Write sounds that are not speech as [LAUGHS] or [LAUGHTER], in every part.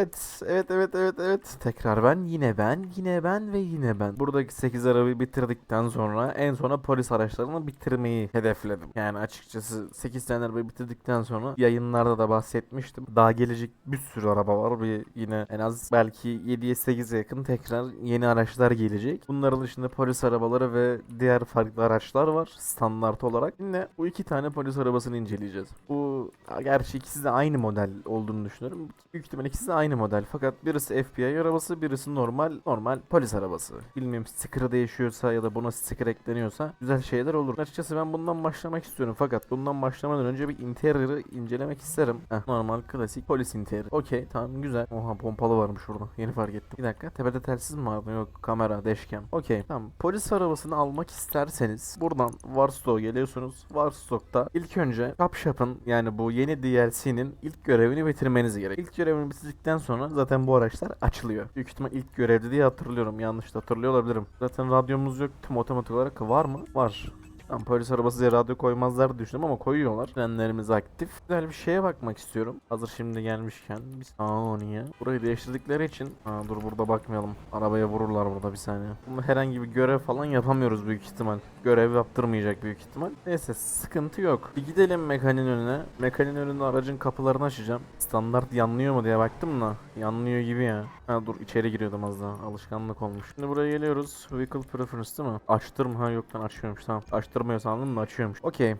Evet, evet, evet, evet, evet. Tekrar ben, yine ben, yine ben ve yine ben. Buradaki 8 arabayı bitirdikten sonra en sona polis araçlarını bitirmeyi hedefledim. Yani açıkçası 8 tane arabayı bitirdikten sonra yayınlarda da bahsetmiştim. Daha gelecek bir sürü araba var. Bir yine en az belki 7'ye 8'e yakın tekrar yeni araçlar gelecek. Bunların dışında polis arabaları ve diğer farklı araçlar var standart olarak. Yine bu iki tane polis arabasını inceleyeceğiz. Bu gerçi ikisi de aynı model olduğunu düşünüyorum. Büyük ihtimal ikisi de aynı model. Fakat birisi FBI arabası, birisi normal normal polis arabası. Bilmiyorum sticker'ı değişiyorsa ya da buna sticker ekleniyorsa güzel şeyler olur. Açıkçası ben bundan başlamak istiyorum. Fakat bundan başlamadan önce bir interior'ı incelemek isterim. Heh, normal klasik polis interior. Okey tamam güzel. Oha pompalı varmış burada. Yeni fark ettim. Bir dakika tepede telsiz mi vardı? Yok kamera, dashcam. Okey tamam. Polis arabasını almak isterseniz buradan Warstock'a geliyorsunuz. Warstock'ta ilk önce Shop Shop'ın yani bu yeni DLC'nin ilk görevini bitirmeniz gerek. İlk görevini bitirdikten sonra zaten bu araçlar açılıyor. Büyük ihtimal ilk görevde diye hatırlıyorum. Yanlış da hatırlıyor olabilirim. Zaten radyomuz yok. Tüm otomatik olarak var mı? Var. Ben polis arabası diye radyo koymazlar düşündüm ama koyuyorlar. Frenlerimiz aktif. Güzel bir şeye bakmak istiyorum. Hazır şimdi gelmişken. Bir saniye. Burayı değiştirdikleri için. Aa, dur burada bakmayalım. Arabaya vururlar burada bir saniye. Bunu herhangi bir görev falan yapamıyoruz büyük ihtimal. Görev yaptırmayacak büyük ihtimal. Neyse sıkıntı yok. Bir gidelim mekanin önüne. Mekanin önünde aracın kapılarını açacağım. Standart yanlıyor mu diye baktım da. Yanlıyor gibi ya. Ha dur içeri giriyordum az daha. Alışkanlık olmuş. Şimdi buraya geliyoruz. Vehicle preference değil mi? Açtırma. Ha yok ben açıyormuş tamam. Açtırmıyor sandım açıyormuş. Okey.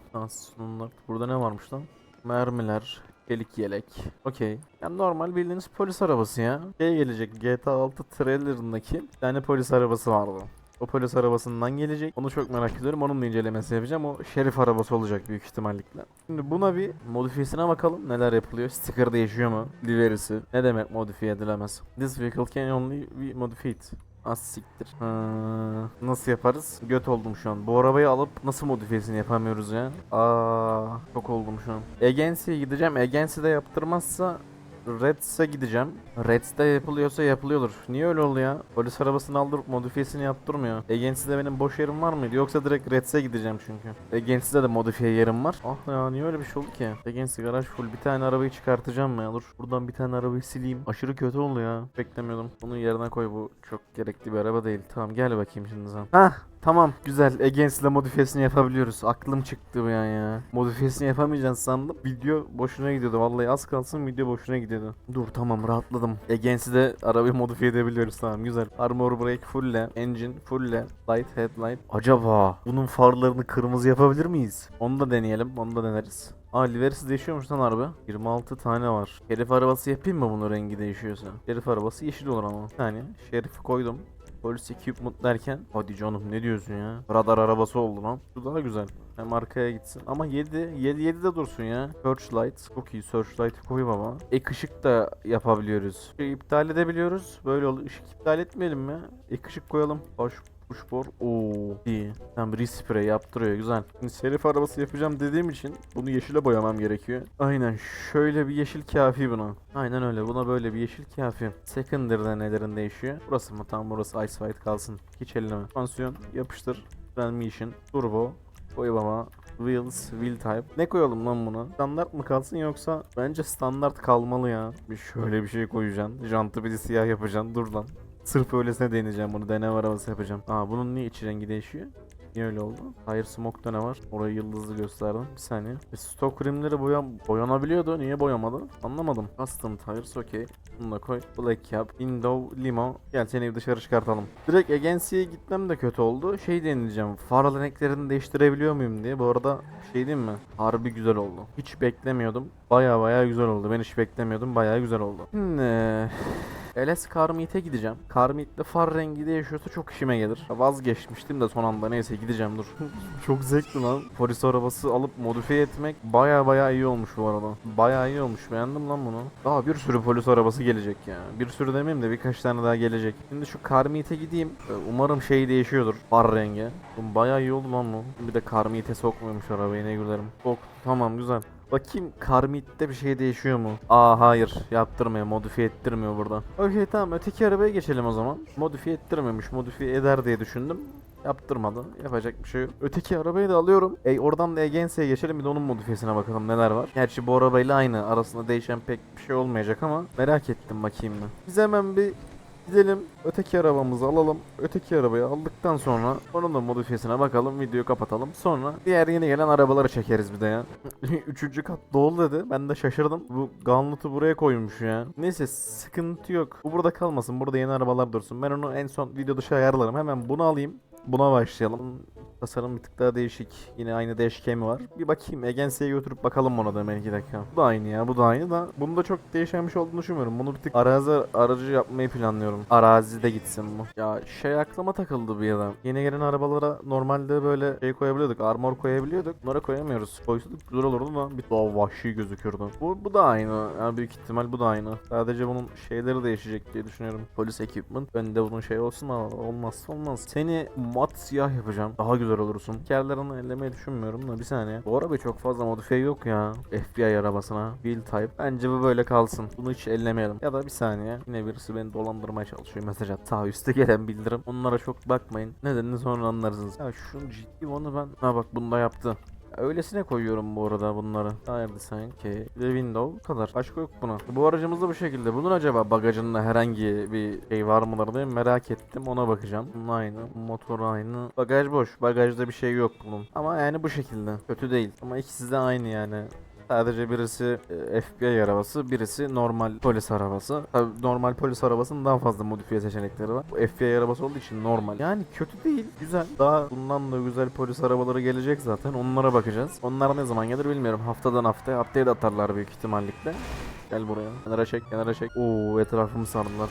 Burada ne varmış lan? Mermiler. Çelik yelek. Okey. Yani normal bildiğiniz polis arabası ya. Şey gelecek GTA 6 trailerındaki bir tane polis arabası vardı. O polis arabasından gelecek. Onu çok merak ediyorum. Onun da incelemesi yapacağım. O şerif arabası olacak büyük ihtimallikle. Şimdi buna bir modifiyesine bakalım. Neler yapılıyor? Sticker değişiyor mu? Liverisi. Ne demek modifiye edilemez? This vehicle can only be modified. Az siktir. Ha, nasıl yaparız? Göt oldum şu an. Bu arabayı alıp nasıl modifiyesini yapamıyoruz ya? Aa, çok oldum şu an. Agency'ye gideceğim. Agency'de yaptırmazsa Reds'e gideceğim. Reds'te yapılıyorsa yapılıyordur. Niye öyle oldu ya? Polis arabasını aldırıp modifiyesini yaptırmıyor. Agency'de benim boş yerim var mıydı? Yoksa direkt Reds'e gideceğim çünkü. Agency'de de modifiye yerim var. Ah ya niye öyle bir şey oldu ki? Agency garaj full. Bir tane arabayı çıkartacağım ya. Dur buradan bir tane arabayı sileyim. Aşırı kötü oldu ya. Beklemiyordum. Bunu yerine koy bu çok gerekli bir araba değil. Tamam gel bakayım şimdi sen. Hah Tamam güzel. Agency ile modifiyesini yapabiliyoruz. Aklım çıktı bir an ya. Modifiyesini yapamayacaksın sandım. Video boşuna gidiyordu. Vallahi az kalsın video boşuna gidiyordu. Dur tamam rahatladım. Agency'de arabayı modifiye edebiliyoruz tamam güzel. Armor brake full'le, engine full'le, light headlight. Acaba bunun farlarını kırmızı yapabilir miyiz? Onu da deneyelim. Onu da deneriz. Aa liverisi değişiyormuş lan araba. 26 tane var. Şerif arabası yapayım mı bunun rengi değişiyorsa? Şerif arabası yeşil olur ama. Saniye. Şerifi koydum. Polis equipment derken hadi canım ne diyorsun ya? Radar arabası oldu lan. Bu daha güzel. Hem arkaya gitsin. Ama 7 7 7 de dursun ya. Searchlight çok iyi. Searchlight koy baba. Ek ışık da yapabiliyoruz. Şey, iptal edebiliyoruz. Böyle olur. Işık iptal etmeyelim mi? Ek ışık koyalım. Hoş Pushbor. Oo iyi. Tam respray yaptırıyor güzel. Şimdi şerif arabası yapacağım dediğim için bunu yeşile boyamam gerekiyor. Aynen şöyle bir yeşil kafi buna. Aynen öyle buna böyle bir yeşil kafi. Secondary'de nelerin değişiyor? Burası mı? Tamam burası Ice White kalsın. Hiç elleme. Pansiyon yapıştır. Transmission. Turbo. Koy baba. Wheels, wheel type. Ne koyalım lan buna? Standart mı kalsın yoksa bence standart kalmalı ya. Bir şöyle bir şey koyacaksın. Jantı bir de siyah yapacaksın. Dur lan. Sırf öylesine deneyeceğim bunu. Deneme arabası yapacağım. Aa bunun niye içi rengi değişiyor? Niye öyle oldu? Hayır smoke'da ne var? Orayı yıldızlı gösterdim. Bir saniye. E, stok rimleri boyan boyanabiliyordu. Niye boyamadı? Anlamadım. Custom tires okey. Bunu da koy. Black yap. Window limo. Gel seni dışarı çıkartalım. Direkt agency'ye gitmem de kötü oldu. Şey deneyeceğim. Far renklerini değiştirebiliyor muyum diye. Bu arada şey diyeyim mi? Harbi güzel oldu. Hiç beklemiyordum. Baya baya güzel oldu. Ben hiç beklemiyordum. Baya güzel oldu. Şimdi LS Carmeet'e gideceğim. Carmeet'te far rengi değişiyorsa çok işime gelir. Vazgeçmiştim de son anda neyse gideceğim dur. [LAUGHS] çok zevkli lan. Polis arabası alıp modifiye etmek baya baya iyi olmuş bu arada. Baya iyi olmuş beğendim lan bunu. Daha bir sürü polis arabası gelecek ya. Bir sürü demeyeyim de birkaç tane daha gelecek. Şimdi şu Carmeet'e gideyim. Ee, Umarım şey değişiyordur. Far rengi. Baya iyi oldu lan bu. Bir de Carmeet'e sokmuyormuş arabayı ne gülerim. Sok. Tamam güzel. Bakayım Karmit'te bir şey değişiyor mu? Aa hayır yaptırmıyor modifiye ettirmiyor burada. Okey tamam öteki arabaya geçelim o zaman. Modifiye ettirmemiş modifiye eder diye düşündüm. Yaptırmadı. Yapacak bir şey yok. Öteki arabayı da alıyorum. E, oradan da Egense'ye geçelim bir de onun modifiyesine bakalım neler var. Gerçi bu arabayla aynı. Arasında değişen pek bir şey olmayacak ama merak ettim bakayım mı. Biz hemen bir Gidelim öteki arabamızı alalım. Öteki arabayı aldıktan sonra onun da modifiyesine bakalım. Videoyu kapatalım. Sonra diğer yeni gelen arabaları çekeriz bir de ya. [LAUGHS] Üçüncü kat dolu dedi. Ben de şaşırdım. Bu Gauntlet'ı buraya koymuş ya. Neyse sıkıntı yok. Bu burada kalmasın. Burada yeni arabalar dursun. Ben onu en son video dışı ayarlarım. Hemen bunu alayım. Buna başlayalım. Tasarım bir tık daha değişik. Yine aynı dashcam'i var. Bir bakayım Egense'ye götürüp bakalım ona da iki dakika. Bu da aynı ya bu da aynı da. Bunda çok değişen bir şey olduğunu düşünmüyorum. Bunu bir tık arazi aracı yapmayı planlıyorum. Arazide gitsin bu. Ya şey aklıma takıldı bir yana. Yeni gelen arabalara normalde böyle şey koyabiliyorduk. Armor koyabiliyorduk. Bunlara koyamıyoruz. Koysaydık güzel olurdu da bir daha vahşi gözükürdü. Bu, bu da aynı. Yani büyük ihtimal bu da aynı. Sadece bunun şeyleri değişecek diye düşünüyorum. Polis equipment. Önde bunun şey olsun ama olmazsa olmaz. Seni mat siyah yapacağım. Daha güzel olursun. Kerlerini ellemeyi düşünmüyorum da bir saniye. Bu araba çok fazla modifiye yok ya. FBI arabasına. Build type. Bence bu böyle kalsın. Bunu hiç ellemeyelim. Ya da bir saniye. Yine birisi beni dolandırmaya çalışıyor. Mesaj at. Sağ üstte gelen bildirim. Onlara çok bakmayın. Nedenini sonra anlarsınız. Ya şunun ciddi onu ben. Ha bak bunda yaptı. Öylesine koyuyorum bu arada bunları. Hayırdı sanki. Bir de window kadar. Başka yok buna. Bu aracımız da bu şekilde. Bunun acaba bagajında herhangi bir şey var mıdır diye merak ettim. Ona bakacağım. Bunun aynı. Motor aynı. Bagaj boş. Bagajda bir şey yok bunun. Ama yani bu şekilde. Kötü değil. Ama ikisi de aynı yani. Sadece birisi e, FBI arabası, birisi normal polis arabası. Tabii normal polis arabasının daha fazla modifiye seçenekleri var. Bu FBI arabası olduğu için normal. Yani kötü değil, güzel. Daha bundan da güzel polis arabaları gelecek zaten. Onlara bakacağız. Onlar ne zaman gelir bilmiyorum. Haftadan haftaya. Haftaya da atarlar büyük ihtimallikle. Gel buraya. Kenara çek, kenara çek. Oo etrafımı sardılar.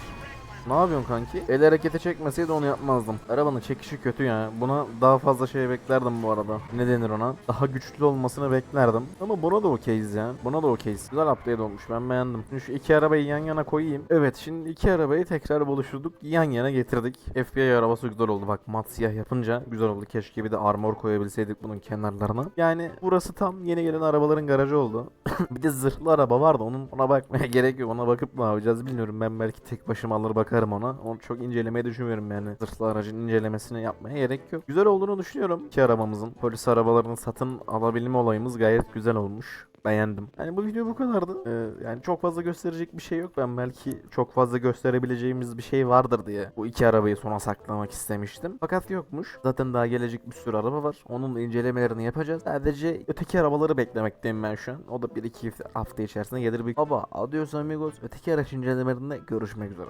Ne yapıyorsun kanki? El harekete çekmeseydi onu yapmazdım. Arabanın çekişi kötü ya. Buna daha fazla şey beklerdim bu arada. Ne denir ona? Daha güçlü olmasını beklerdim. Ama buna da okeyiz ya. Buna da okeyiz. Güzel update olmuş. Ben beğendim. Şimdi şu iki arabayı yan yana koyayım. Evet şimdi iki arabayı tekrar buluşturduk. Yan yana getirdik. FBI arabası güzel oldu. Bak mat siyah yapınca güzel oldu. Keşke bir de armor koyabilseydik bunun kenarlarına. Yani burası tam yeni gelen arabaların garajı oldu. [COUGHS] bir de zırhlı araba vardı. Onun ona bakmaya [LAUGHS] gerek yok. Ona bakıp ne yapacağız bilmiyorum. Ben belki tek başıma alır bakarım ona. Onu çok incelemeyi düşünmüyorum yani. Zırhlı aracın incelemesini yapmaya gerek yok. Güzel olduğunu düşünüyorum. İki arabamızın. Polis arabalarını satın alabilme olayımız gayet güzel olmuş. Beğendim. Yani bu video bu kadardı. Ee, yani çok fazla gösterecek bir şey yok. Ben belki çok fazla gösterebileceğimiz bir şey vardır diye bu iki arabayı sona saklamak istemiştim. Fakat yokmuş. Zaten daha gelecek bir sürü araba var. Onun incelemelerini yapacağız. Sadece öteki arabaları beklemekteyim ben şu an. O da bir iki hafta içerisinde gelir bir. Baba adios amigos. Öteki araç incelemelerinde görüşmek üzere.